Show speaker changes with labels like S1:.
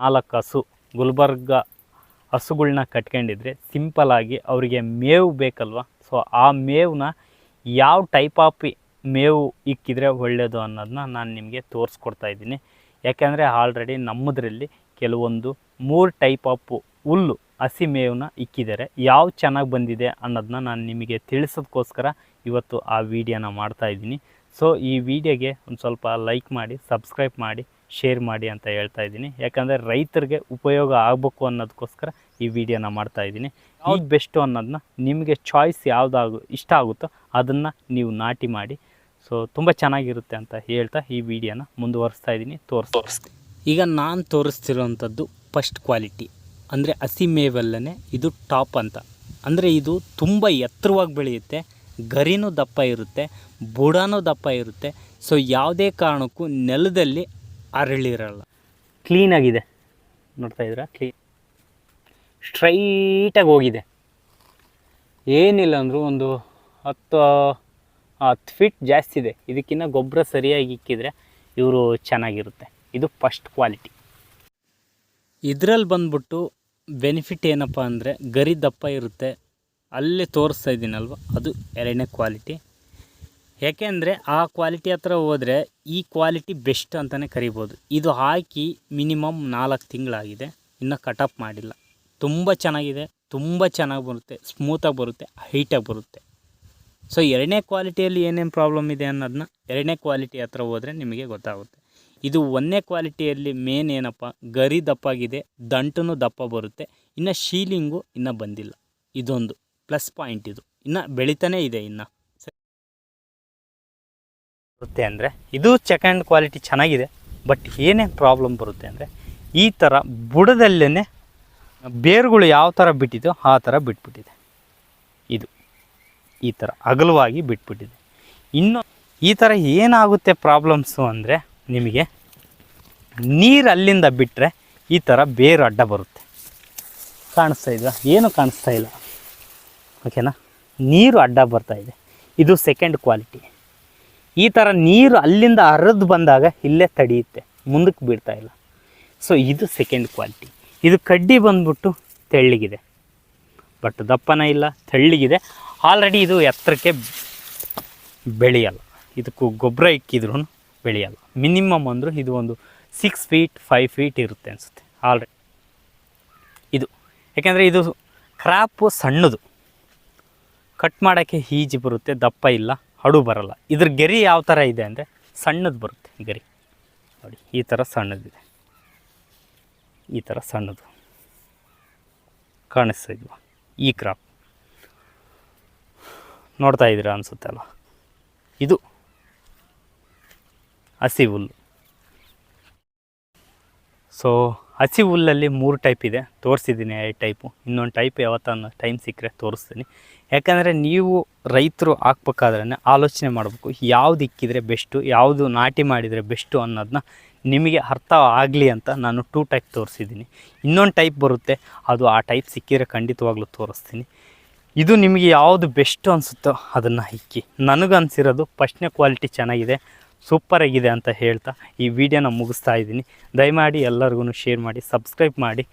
S1: ನಾಲ್ಕು ಹಸು ಗುಲ್ಬರ್ಗ ಹಸುಗಳನ್ನ ಕಟ್ಕೊಂಡಿದ್ರೆ ಸಿಂಪಲಾಗಿ ಅವರಿಗೆ ಮೇವು ಬೇಕಲ್ವ? ಸೊ ಆ ಮೇವನ್ನ ಯಾವ ಟೈಪ್ ಆಫ್ ಮೇವು ಇಕ್ಕಿದರೆ ಒಳ್ಳೆಯದು ಅನ್ನೋದನ್ನ ನಾನು ನಿಮಗೆ ತೋರಿಸ್ಕೊಡ್ತಾ ಇದ್ದೀನಿ. ಯಾಕೆಂದರೆ ಆಲ್ರೆಡಿ ನಮ್ಮದ್ರಲ್ಲಿ ಕೆಲವೊಂದು ಮೂರು ಟೈಪ್ ಆಫ್ ಹುಲ್ಲು, ಹಸಿ ಮೇವನ್ನ ಇಕ್ಕಿದ್ದಾರೆ. ಯಾವ ಚೆನ್ನಾಗಿ ಬಂದಿದೆ ಅನ್ನೋದನ್ನ ನಾನು ನಿಮಗೆ ತಿಳಿಸೋದಕ್ಕೋಸ್ಕರ ಇವತ್ತು ಆ ವಿಡಿಯೋನ ಮಾಡ್ತಾ ಇದ್ದೀನಿ. ಸೊ ಈ ವಿಡಿಯೋಗೆ ಒಂದು ಸ್ವಲ್ಪ ಲೈಕ್ ಮಾಡಿ ಸಬ್ಸ್ಕ್ರೈಬ್ ಮಾಡಿ ಶೇರ್ ಮಾಡಿ ಅಂತ ಹೇಳ್ತಾ ಇದ್ದೀನಿ. ಯಾಕಂದರೆ ರೈತರಿಗೆ ಉಪಯೋಗ ಆಗಬೇಕು ಅನ್ನೋದಕ್ಕೋಸ್ಕರ ಈ ವಿಡಿಯೋನ ಮಾಡ್ತಾ ಇದ್ದೀನಿ. ಯಾವ್ದು ಬೆಸ್ಟು ಅನ್ನೋದನ್ನ ನಿಮಗೆ ಚಾಯ್ಸ್ ಯಾವುದಾಗು ಇಷ್ಟ ಆಗುತ್ತೋ ಅದನ್ನು ನೀವು ನಾಟಿ ಮಾಡಿ. ಸೊ ತುಂಬ ಚೆನ್ನಾಗಿರುತ್ತೆ ಅಂತ ಹೇಳ್ತಾ ಈ ವಿಡಿಯೋನ ಮುಂದುವರಿಸ್ತಾ ಇದ್ದೀನಿ. ತೋರಿಸ್ ತೋರಿಸ್ತೀನಿ. ಈಗ ನಾನು ತೋರಿಸ್ತಿರೋವಂಥದ್ದು ಫಸ್ಟ್ ಕ್ವಾಲಿಟಿ ಅಂದರೆ ಹಸಿ ಮೇವಲ್ಲೇ ಇದು ಟಾಪ್ ಅಂತ. ಅಂದರೆ ಇದು ತುಂಬ ಎತ್ತರವಾಗಿ ಬೆಳೆಯುತ್ತೆ ಗರಿನೂ ದಪ್ಪ ಇರುತ್ತೆ ಬುಡನೂ ದಪ್ಪ ಇರುತ್ತೆ. ಸೊ ಯಾವುದೇ ಕಾರಣಕ್ಕೂ ನೆಲದಲ್ಲಿ ಅರಳಿರಲ್ಲ ಕ್ಲೀನಾಗಿದೆ ನೋಡ್ತಾ ಇದ್ದೀರಾ? ಕ್ಲೀನ್ ಸ್ಟ್ರೈಟಾಗಿ ಹೋಗಿದೆ. ಏನಿಲ್ಲ ಅಂದರೂ ಒಂದು ಹತ್ತು ಹತ್ತು ಫೀಟ್ ಜಾಸ್ತಿ ಇದೆ. ಇದಕ್ಕಿಂತ ಗೊಬ್ಬರ ಸರಿಯಾಗಿ ಇಕ್ಕಿದರೆ ಇವರು ಚೆನ್ನಾಗಿರುತ್ತೆ. ಇದು ಫಸ್ಟ್ ಕ್ವಾಲಿಟಿ ಇದರಲ್ಲಿ ಬಂದ್ಬಿಟ್ಟು ಬೆನಿಫಿಟ್ ಏನಪ್ಪ ಅಂದರೆ ಗರಿ ದಪ್ಪ ಇರುತ್ತೆ. ಅಲ್ಲೇ ತೋರಿಸ್ತಾ ಇದ್ದೀನಲ್ವ? ಅದು ಎರಡನೇ ಕ್ವಾಲಿಟಿ ಯಾಕೆಂದರೆ ಆ ಕ್ವಾಲಿಟಿ ಹತ್ರ ಹೋದರೆ ಈ ಕ್ವಾಲಿಟಿ ಬೆಸ್ಟ್ ಅಂತಲೇ ಕರಿಬೋದು. ಇದು ಹಾಕಿ ಮಿನಿಮಮ್ ನಾಲ್ಕು ತಿಂಗಳಾಗಿದೆ. ಇನ್ನೂ ಕಟಪ್ ಮಾಡಿಲ್ಲ. ತುಂಬ ಚೆನ್ನಾಗಿದೆ. ತುಂಬ ಚೆನ್ನಾಗಿ ಬರುತ್ತೆ. ಸ್ಮೂತಾಗಿ ಬರುತ್ತೆ. ಹೈಟಾಗಿ ಬರುತ್ತೆ. ಸೊ ಎರಡನೇ ಕ್ವಾಲಿಟಿಯಲ್ಲಿ ಏನೇನು ಪ್ರಾಬ್ಲಮ್ ಇದೆ ಅನ್ನೋದನ್ನ ಎರಡನೇ ಕ್ವಾಲಿಟಿ ಹತ್ರ ಹೋದರೆ ನಿಮಗೆ ಗೊತ್ತಾಗುತ್ತೆ. ಇದು ಒಂದನೇ ಕ್ವಾಲಿಟಿಯಲ್ಲಿ ಮೇನ್ ಏನಪ್ಪ? ಗರಿ ದಪ್ಪಾಗಿದೆ. ದಂಟು ದಪ್ಪ ಬರುತ್ತೆ. ಇನ್ನು ಶೀಲಿಂಗು ಇನ್ನೂ ಬಂದಿಲ್ಲ. ಇದೊಂದು. ಪ್ಲಸ್ ಪಾಯಿಂಟ್ ಇದು. ಇನ್ನು ಬೆಳೀತಾನೇ ಇದೆ ಇನ್ನು. ಬರುತ್ತೆ ಅಂದರೆ ಇದು ಸೆಕೆಂಡ್ ಕ್ವಾಲಿಟಿ ಚೆನ್ನಾಗಿದೆ ಬಟ್ ಏನೇನು ಪ್ರಾಬ್ಲಮ್ ಬರುತ್ತೆ ಅಂದರೆ ಈ ಥರ ಬುಡದಲ್ಲೇ ಬೇರುಗಳು ಯಾವ ಥರ ಬಿಟ್ಟಿದೋ ಆ ಥರ ಬಿಟ್ಬಿಟ್ಟಿದೆ. ಇದು ಈ ಥರ ಅಗಲವಾಗಿ ಬಿಟ್ಬಿಟ್ಟಿದೆ. ಇನ್ನು ಈ ಥರ ಏನಾಗುತ್ತೆ ಪ್ರಾಬ್ಲಮ್ಸು ಅಂದರೆ ನಿಮಗೆ ನೀರು ಅಲ್ಲಿಂದ ಬಿಟ್ಟರೆ ಈ ಥರ ಬೇರು ಅಡ್ಡ ಬರುತ್ತೆ. ಕಾಣಿಸ್ತಾ ಇದೆಯಾ? ಏನು ಕಾಣಿಸ್ತಾ ಇಲ್ಲ. ಓಕೆನಾ ನೀರು ಅಡ್ಡ ಬರ್ತಾ ಇದೆ. ಇದು ಸೆಕೆಂಡ್ ಕ್ವಾಲಿಟಿ ಈ ಥರ ನೀರು ಅಲ್ಲಿಂದ ಹರಿದು ಬಂದಾಗ ಇಲ್ಲೇ ತಡೆಯುತ್ತೆ, ಮುಂದಕ್ಕೆ ಬಿಡ್ತಾ ಇಲ್ಲ. ಸೊ ಇದು ಸೆಕೆಂಡ್ ಕ್ವಾಲಿಟಿ ಇದು ಕಡ್ಡಿ ಬಂದ್ಬಿಟ್ಟು ತೆಳ್ಳಗಿದೆ. ಬಟ್ ದಪ್ಪನ ಇಲ್ಲ, ತೆಳ್ಳಗಿದೆ. ಆಲ್ರೆಡಿ ಇದು ಎತ್ತರಕ್ಕೆ ಬೆಳೆಯಲ್ಲ. ಇದಕ್ಕೂ ಗೊಬ್ಬರ ಇಕ್ಕಿದ್ರೂ ಬೆಳೆಯಲ್ಲ. ಮಿನಿಮಮ್ ಅಂದರೂ ಇದು ಒಂದು ಸಿಕ್ಸ್ ಫೀಟ್ ಫೈವ್ ಫೀಟ್ ಇರುತ್ತೆ ಅನಿಸುತ್ತೆ ಆಲ್ರೆಡಿ ಇದು. ಯಾಕೆಂದರೆ ಇದು ಕ್ರಾಪು ಸಣ್ಣದು. ಕಟ್ ಮಾಡೋಕ್ಕೆ ಈಜಿ ಬರುತ್ತೆ, ದಪ್ಪ ಇಲ್ಲ. ಹಡು ಬರಲ್ಲ. ಇದ್ರ ಗೆರಿ ಯಾವ ಥರ ಇದೆ ಅಂದರೆ ಸಣ್ಣದು ಬರುತ್ತೆ ಗೆರಿ. ನೋಡಿ, ಈ ಥರ ಸಣ್ಣದಿದೆ. ಈ ಥರ ಸಣ್ಣದು. ಕಾಣಿಸ್ತಾ ಈ ಕ್ರಾಪ್ ನೋಡ್ತಾ ಇದ್ದೀರಾ ಅನಿಸುತ್ತೆ ಅಲ್ಲ ಇದು ಹಸಿ ಹುಲ್ಲು. ಸೊ ಹಸಿ ಹುಲ್ಲಲ್ಲಿ ಮೂರು ಟೈಪ್ ಇದೆ. ತೋರಿಸಿದ್ದೀನಿ ಎರಡು ಟೈಪು ಇನ್ನೊಂದು ಟೈಪ್ ಯಾವತ್ತನ್ನ ಟೈಮ್ ಸಿಕ್ಕರೆ ತೋರಿಸ್ತೀನಿ. ಯಾಕಂದರೆ ನೀವು ರೈತರು ಹಾಕ್ಬೇಕಾದ್ರೆ ಆಲೋಚನೆ ಮಾಡಬೇಕು, ಯಾವ್ದು ಇಕ್ಕಿದರೆ ಬೆಸ್ಟು ಯಾವುದು ನಾಟಿ ಮಾಡಿದರೆ ಬೆಸ್ಟು ಅನ್ನೋದನ್ನ ನಿಮಗೆ ಅರ್ಥ ಆಗಲಿ ಅಂತ ನಾನು ಟೂ ಟೈಪ್ ತೋರಿಸಿದ್ದೀನಿ ಇನ್ನೊಂದು ಟೈಪ್ ಬರುತ್ತೆ, ಅದು ಆ ಟೈಪ್ ಸಿಕ್ಕಿದರೆ ಖಂಡಿತವಾಗ್ಲೂ ತೋರಿಸ್ತೀನಿ. ಇದು ನಿಮಗೆ ಯಾವುದು ಬೆಸ್ಟು ಅನಿಸುತ್ತೋ ಅದನ್ನು ಇಕ್ಕಿ. ನನಗನ್ಸಿರೋದು ಫಸ್ಟ್ನೇ ಕ್ವಾಲಿಟಿ ಚೆನ್ನಾಗಿದೆ. ಸೂಪರಾಗಿದೆ ಅಂತ ಹೇಳ್ತಾ ಈ ವಿಡಿಯೋನ ಮುಗಿಸ್ತಾ ಇದ್ದೀನಿ. ದಯಮಾಡಿ ಎಲ್ಲರಿಗೂ ಶೇರ್ ಮಾಡಿ ಸಬ್ಸ್ಕ್ರೈಬ್ ಮಾಡಿ.